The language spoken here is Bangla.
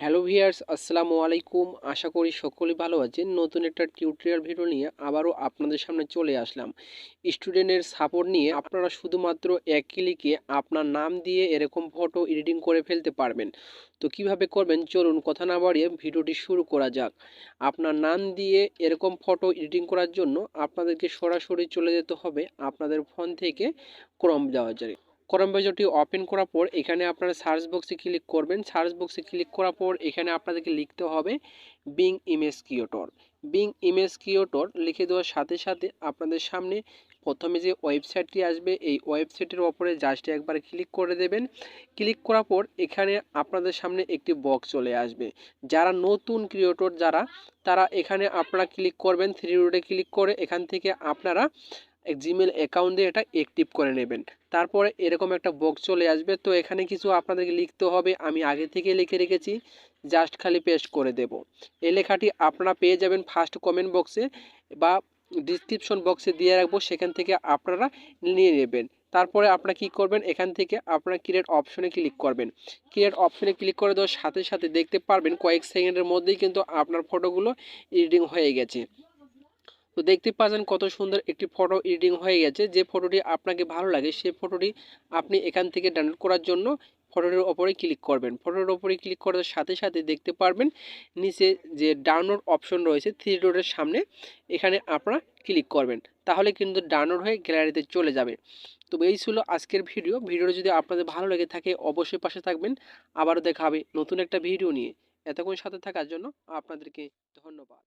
হ্যালো ভিয়ার্স, আসসালামু আলাইকুম। আশা করি সকলেই ভালো আছেন। নতুন একটা টিউটোরিয়াল ভিডিও নিয়ে আবারও আপনাদের সামনে চলে আসলাম। স্টুডেন্টের সাপোর্ট নিয়ে আপনারা শুধুমাত্র এক ক্লিকে আপনার নাম দিয়ে এরকম ফটো এডিটিং করে ফেলতে পারবেন। তো কীভাবে করবেন? চলুন কথা না বাড়িয়ে ভিডিওটি শুরু করা যাক। আপনার নাম দিয়ে এরকম ফটো এডিটিং করার জন্য আপনাদেরকে সরাসরি চলে যেতে হবে আপনাদের ফোন থেকে ক্রম যাওয়া যায় ক্রম ব্রাউজারটি ওপেন করার পর এখানে আপনারা সার্চ বক্সে ক্লিক করবেন। সার্চ বক্সে ক্লিক করার পর এখানে আপনাদেরকে লিখতে হবে Bing image creator Bing image creator লিখে দেওয়ার সাথে সাথে আপনাদের সামনে প্রথমে যে ওয়েবসাইটটি আসবে, এই ওয়েবসাইটের ওপরে জাস্ট একবার ক্লিক করে দেবেন। ক্লিক করার পর এখানে আপনাদের সামনে একটি বক্স চলে আসবে। যারা নতুন ক্রিয়েটর যারা, তারা এখানে আপনারা ক্লিক করবেন। থ্রি রোডে ক্লিক করে এখান থেকে আপনারা জিমেল অ্যাকাউন্ট দিয়ে এটা অ্যাক্টিভ করে নেবেন। তারপরে এরকম একটা বক্স চলে আসবে। তো এখানে কিছু আপনাদেরকে লিখতে হবে। আমি আগে থেকে লিখে রেখেছি। জাস্ট খালি পেস্ট করে দেব। এই লেখাটি আপনারা পেয়ে যাবেন ফার্স্ট কমেন্ট বক্সে বা ডিসক্রিপশন বক্সে দিয়ে রাখব। সেখান থেকে আপনারা নিয়ে নেবেন। তারপরে আপনারা কি করবেন? এখান থেকে আপনারা ক্রিয়েট অপশনে ক্লিক করবেন। ক্রিয়েট অপশনে ক্লিক করে দেওয়ার সাথে সাথে দেখতে পারবেন কয়েক সেকেন্ডের মধ্যেই কিন্তু আপনার ফটোগুলো এডিটিং হয়ে গেছে। তো দেখতে পাচ্ছেন কত সুন্দর একটি ফটো এডিটিং হয়ে গেছে। যে ফটোটি আপনাকে ভালো লাগে সেই ফটোটি আপনি এখান থেকে ডাউনলোড করার জন্য ফটোটির ওপরে ক্লিক করবেন। ফটোর ওপরে ক্লিক করার সাথে সাথে দেখতে পারবেন নিচে যে ডাউনলোড অপশন রয়েছে থ্রি ডোরের সামনে এখানে আপনারা ক্লিক করবেন। তাহলে কিন্তু ডাউনলোড হয়ে গ্যালারিতে চলে যাবে। তো এই ছিল আজকের ভিডিও ভিডিওটা যদি আপনাদের ভালো লেগে থাকে, অবশ্যই পাশে থাকবেন। আবারও দেখা হবে নতুন একটা ভিডিও নিয়ে। এতক্ষণ সাথে থাকার জন্য আপনাদেরকে ধন্যবাদ।